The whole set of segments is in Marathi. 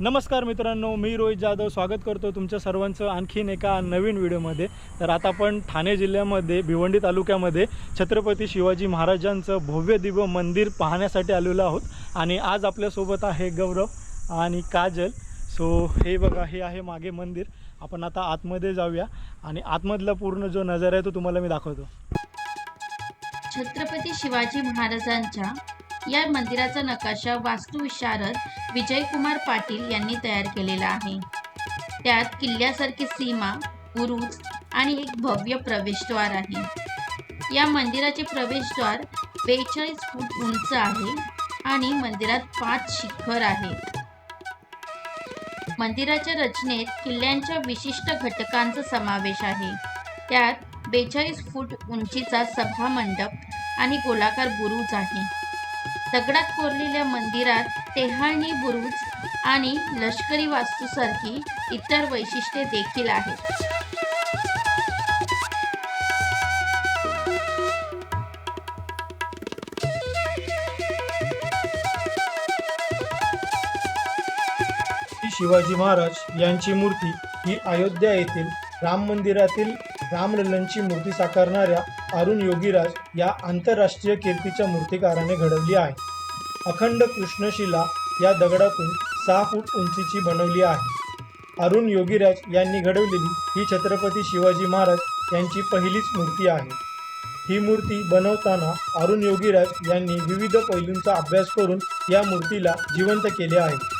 नमस्कार मित्रांनो मी रोहित जाधव. स्वागत करतो तुमच्या सर्वांचं आणखीन एका नवीन व्हिडिओमध्ये. तर आता आपण ठाणे जिल्ह्यामध्ये भिवंडी तालुक्यामध्ये छत्रपती शिवाजी महाराजांचं भव्य दिव्य मंदिर पाहण्यासाठी आलेलो आहोत. आणि आज आपल्यासोबत आहे गौरव आणि काजल. सो हे बघा हे आहे मागे मंदिर. आपण आता आतमध्ये जाऊया. आणि आतमधला पूर्ण जो नजारा आहे तो तुम्हाला मी दाखवतो. छत्रपती शिवाजी महाराजांच्या या मंदिराचा नकाशा वास्तुविशारद विजयकुमार पाटील यांनी तयार केलेला आहे. त्यात किल्ल्यासारखी सीमा बुरुज आणि एक भव्य प्रवेशद्वार आहे. या मंदिराचे प्रवेशद्वार बेचाळीस फूट उंच आहे आणि मंदिरात पाच शिखर आहेत मंदिराच्या रचनेत किल्ल्यांच्या विशिष्ट घटकांचा समावेश आहे. त्यात बेचाळीस फूट उंचीचा सभा मंडप आणि गोलाकार बुरुज आहे. दगडात कोरलेल्या मंदिरात टेहाळणी बुरुज आणि लष्करी वास्तूसारखी इतर वैशिष्ट्ये देखील आहेत. शिवाजी महाराज यांची मूर्ती ही अयोध्या येथील राम मंदिरातील रामलल्लांची मूर्ती साकारणाऱ्या अरुण योगीराज या आंतरराष्ट्रीय कीर्तीच्या मूर्तिकाराने घडवली आहे. अखंड कृष्णशिला या दगडातून सहा फूट उंचीची बनवली आहे. अरुण योगीराज यांनी घडवलेली ही छत्रपती शिवाजी महाराज यांची पहिलीच मूर्ती आहे. ही मूर्ती बनवताना अरुण योगीराज यांनी विविध पैलूंचा अभ्यास करून या मूर्तीला जिवंत केले आहे.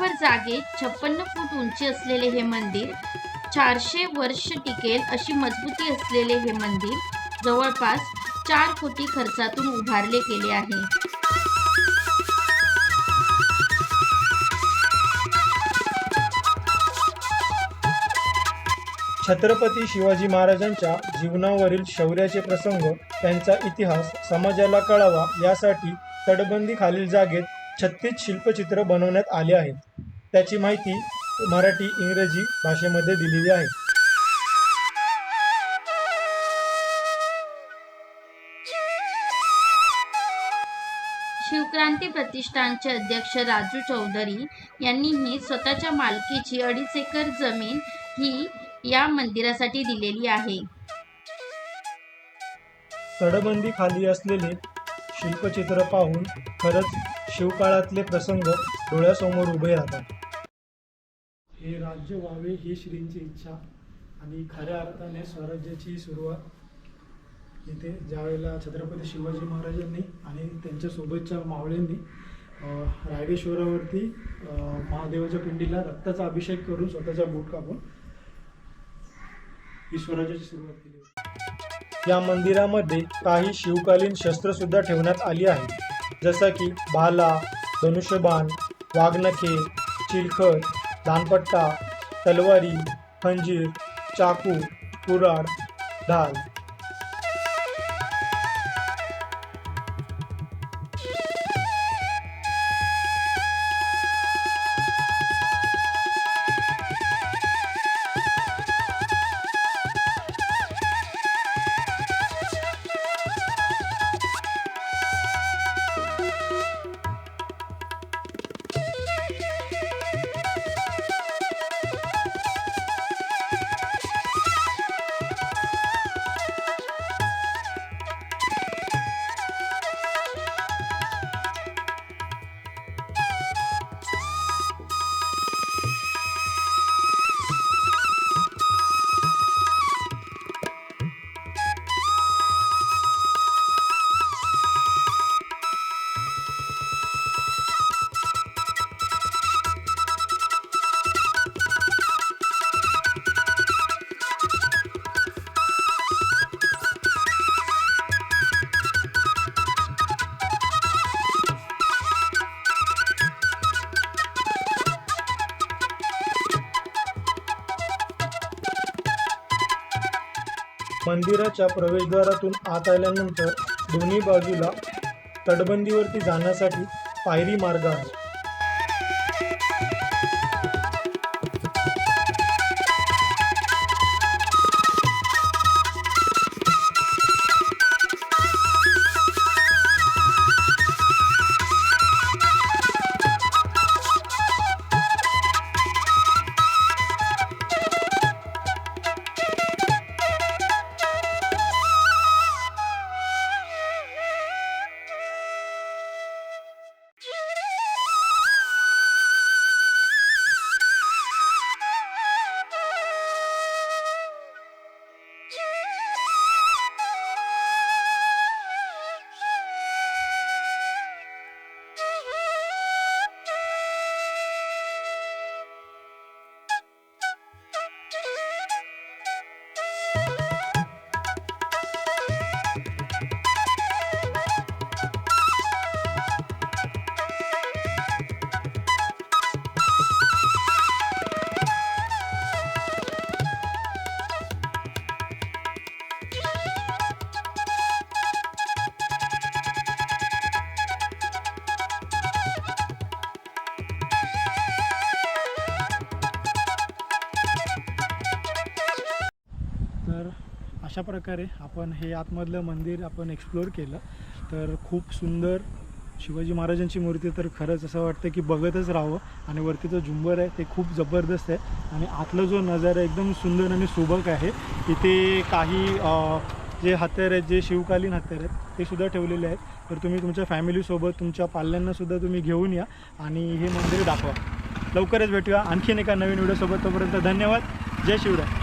एकरभर जागेत छप्पन्न फूट उंची असलेले हे मंदिर चारशे वर्ष टिकेल अशी मजबूती असलेले हे मंदिर जवळपास चार कोटी खर्चातून उभारले गेले आहे. छत्रपती शिवाजी महाराजांच्या जीवनावरील शौर्याचे प्रसंग त्यांचा इतिहास समाजाला कळावा यासाठी तटबंदी खालील जागेत छत्तीस शिल्पचित्र बनवण्यात आले आहेत. त्याची माहिती मराठी इंग्रजी भाषेमध्ये दिलेली आहे. शिवक्रांती प्रतिष्ठानचे अध्यक्ष राजू चौधरी यांनीही स्वतःच्या मालकीची अडीच एकर जमीन ही या मंदिरासाठी दिलेली आहे. तटबंदी खाली असलेले शिल्पचित्र पाहून खरंच शिवकाळातले प्रसंग डोळ्यासमोर उभे राहतात. हे राज्य व्हावे ही श्रींची इच्छा आणि खऱ्या अर्थाने स्वराज्याची सुरुवात इथे ज्यावेळेला छत्रपती शिवाजी महाराजांनी आणि त्यांच्यासोबतच्या मावळ्यांनी रायडेश्वरावरती महादेवाच्या पिंडीला रक्ताचा अभिषेक करून स्वतःचा बोट कापून ही स्वराज्याची सुरुवात केली होती. या मंदिरामध्ये काही शिवकालीन शस्त्र सुद्धा ठेवण्यात आली आहेत. जसं की भाला धनुष्यबाण वाघनखे चिलखत दानपट्टा तलवारी खंजीर चाकू कुऱ्हाड ढाल मंदिराच्या प्रवेशद्वारातून आत आल्यानंतर दोन्ही बाजूला तटबंदीवरती जाण्यासाठी पायरी मार्ग आहे. अशा प्रकारे आपण हे आतमधलं मंदिर आपण एक्सप्लोअर केलं. तर खूप सुंदर शिवाजी महाराजांची मूर्ती तर खरंच असं वाटतं की बघतच राहावं आणि वरती जो झुंबर आहे ते खूप जबरदस्त आहे आणि आतला जो नजारा एकदम सुंदर आणि सुबक आहे इथे काही जे हत्यार आहेत जे शिवकालीन हत्यार आहेत ते सुद्धा ठेवलेले आहेत. तर तुम्ही तुमच्या फॅमिलीसोबत तुमच्या पाल्यांनासुद्धा तुम्ही घेऊन या आणि हे मंदिर दाखवा. लवकरच भेटूया. आणखीन एका नवीन व्हिडिओसोबत तोपर्यंत धन्यवाद. जय शिवराय.